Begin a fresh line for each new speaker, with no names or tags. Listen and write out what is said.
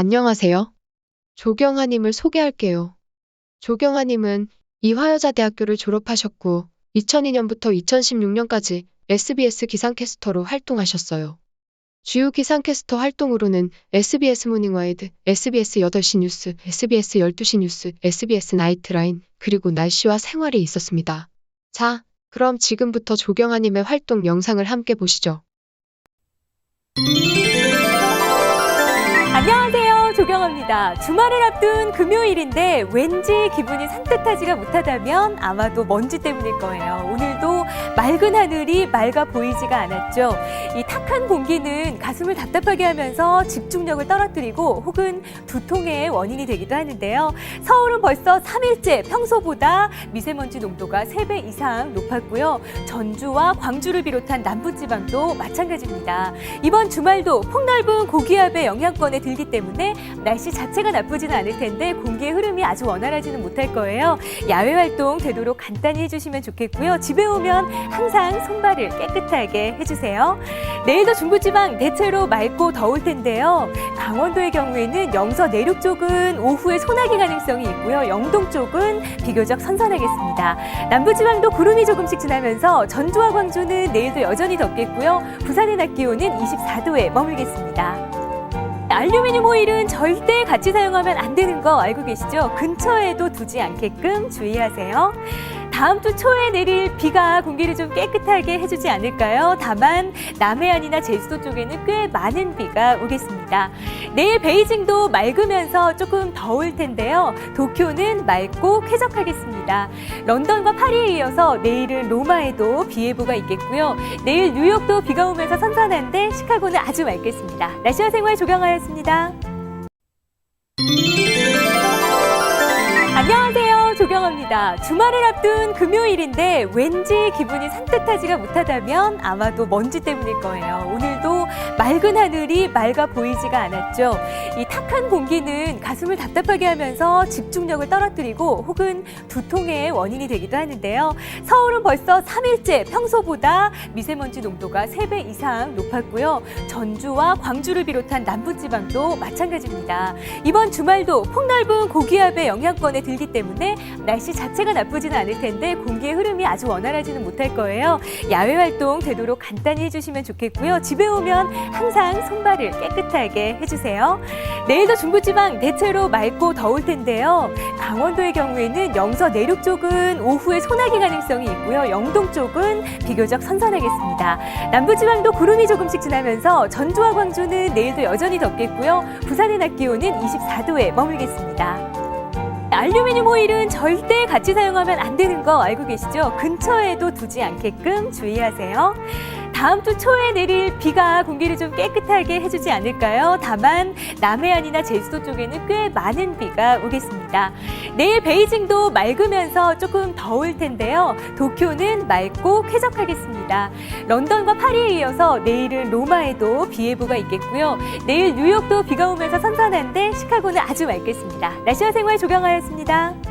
안녕하세요. 조경아님을 소개할게요. 조경아님은 이화여자대학교를 졸업하셨고 2002년부터 2016년까지 SBS 기상캐스터로 활동하셨어요. 주요 기상캐스터 활동으로는 SBS 모닝와이드, SBS 8시 뉴스, SBS 12시 뉴스, SBS 나이트라인, 그리고 날씨와 생활이 있었습니다. 자, 그럼 지금부터 조경아님의 활동 영상을 함께 보시죠.
조경아입니다. 주말을 앞둔 금요일인데 왠지 기분이 산뜻하지가 못하다면 아마도 먼지 때문일 거예요. 오늘도 맑은 하늘이 맑아 보이지가 않았죠. 이 탁한 공기는 가슴을 답답하게 하면서 집중력을 떨어뜨리고 혹은 두통의 원인이 되기도 하는데요. 서울은 벌써 3일째 평소보다 미세먼지 농도가 3배 이상 높았고요. 전주와 광주를 비롯한 남부지방도 마찬가지입니다. 이번 주말도 폭넓은 고기압의 영향권에 들기 때문에 날씨 자체가 나쁘지는 않을 텐데 공기의 흐름이 아주 원활하지는 못할 거예요. 야외 활동 되도록 간단히 해주시면 좋겠고요. 집에 오면 항상 손발을 깨끗하게 해주세요. 내일도 중부지방 대체로 맑고 더울 텐데요. 강원도의 경우에는 영서 내륙 쪽은 오후에 소나기 가능성이 있고요. 영동 쪽은 비교적 선선하겠습니다. 남부지방도 구름이 조금씩 지나면서 전주와 광주는 내일도 여전히 덥겠고요. 부산의 낮 기온은 24도에 머물겠습니다. 알루미늄 호일은 절대 같이 사용하면 안 되는 거 알고 계시죠? 근처에도 두지 않게끔 주의하세요. 다음 주 초에 내릴 비가 공기를 좀 깨끗하게 해주지 않을까요? 다만 남해안이나 제주도 쪽에는 꽤 많은 비가 오겠습니다. 내일 베이징도 맑으면서 조금 더울 텐데요. 도쿄는 맑고 쾌적하겠습니다. 런던과 파리에 이어서 내일은 로마에도 비 예보가 있겠고요. 내일 뉴욕도 비가 오면서 선선한데 시카고는 아주 맑겠습니다. 날씨와 생활 조경하였습니다. 조경아입니다. 주말을 앞둔 금요일인데 왠지 기분이 산뜻하지가 못하다면 아마도 먼지 때문일 거예요. 오늘도 맑은 하늘이 맑아 보이지가 않았죠. 이 탁한 공기는 가슴을 답답하게 하면서 집중력을 떨어뜨리고 혹은 두통의 원인이 되기도 하는데요. 서울은 벌써 3일째 평소보다 미세먼지 농도가 3배 이상 높았고요. 전주와 광주를 비롯한 남부지방도 마찬가지입니다. 이번 주말도 폭넓은 고기압의 영향권에 들기 때문에 날씨 자체가 나쁘지는 않을 텐데 공기의 흐름이 아주 원활하지는 못할 거예요. 야외 활동 되도록 간단히 해주시면 좋겠고요. 집에 오면 항상 손발을 깨끗하게 해주세요. 내일도 중부지방 대체로 맑고 더울 텐데요. 강원도의 경우에는 영서 내륙 쪽은 오후에 소나기 가능성이 있고요. 영동 쪽은 비교적 선선하겠습니다. 남부지방도 구름이 조금씩 지나면서 전주와 광주는 내일도 여전히 덥겠고요. 부산의 낮 기온은 24도에 머물겠습니다. 알루미늄 호일은 절대 같이 사용하면 안 되는 거 알고 계시죠? 근처에도 두지 않게끔 주의하세요. 다음 주 초에 내릴 비가 공기를 좀 깨끗하게 해주지 않을까요? 다만 남해안이나 제주도 쪽에는 꽤 많은 비가 오겠습니다. 내일 베이징도 맑으면서 조금 더울 텐데요. 도쿄는 맑고 쾌적하겠습니다. 런던과 파리에 이어서 내일은 로마에도 비 예보가 있겠고요. 내일 뉴욕도 비가 오면서 선선한데 시카고는 아주 맑겠습니다. 날씨와 생활 조경하였습니다.